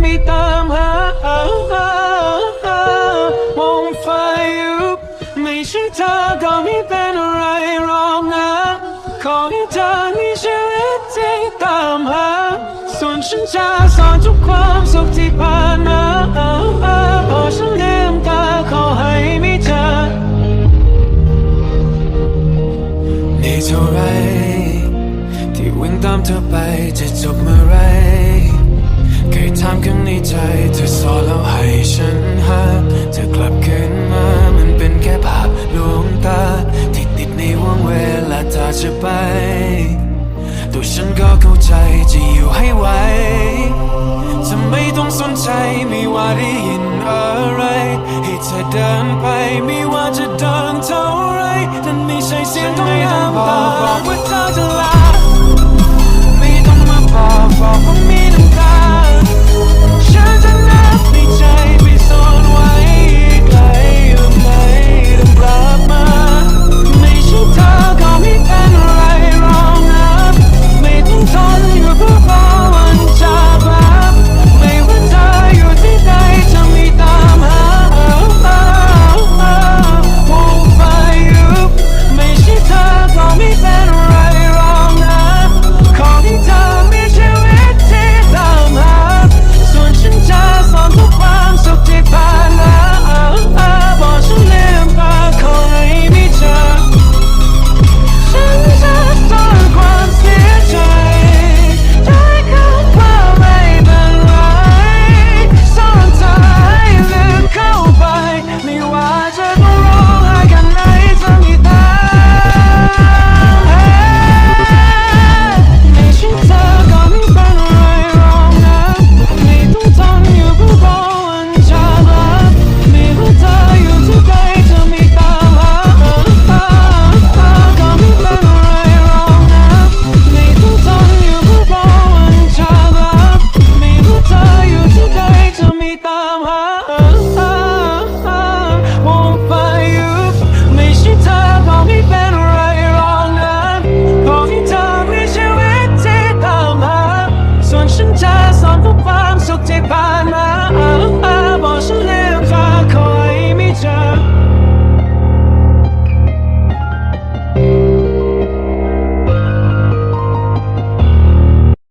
ไม่ตามหามองไฟยู่ไม่ใช่เธอก็ไม่เป็นอะไรหรอกนะขอให้เธอมีชีวิตที่ตามหาส่วนฉันจะสอนทุกความสุขที่ผ่านมาพอฉันลืมตาขอให้มีเธอในเท่าไรที่วิ่งตามเธอไปจะจบเมื่อไร เคยถามข้างในใจ เธอสอนแล้วให้ฉันหา เธอกลับคืนมา มันเป็นแค่ภาพลวงตา ที่ติดในห่วงเวลาเธอจะไป ตัวฉันก็เข้าใจจะอยู่ให้ไหวจะไม่ต้องสนใจไม่ว่าได้ยินอะไร ให้เธอเดินไปไม่ว่าจะเดินเท่าไรนั่นไม่ใช่เสียงของน้ำตา shines on the palm, so take by my.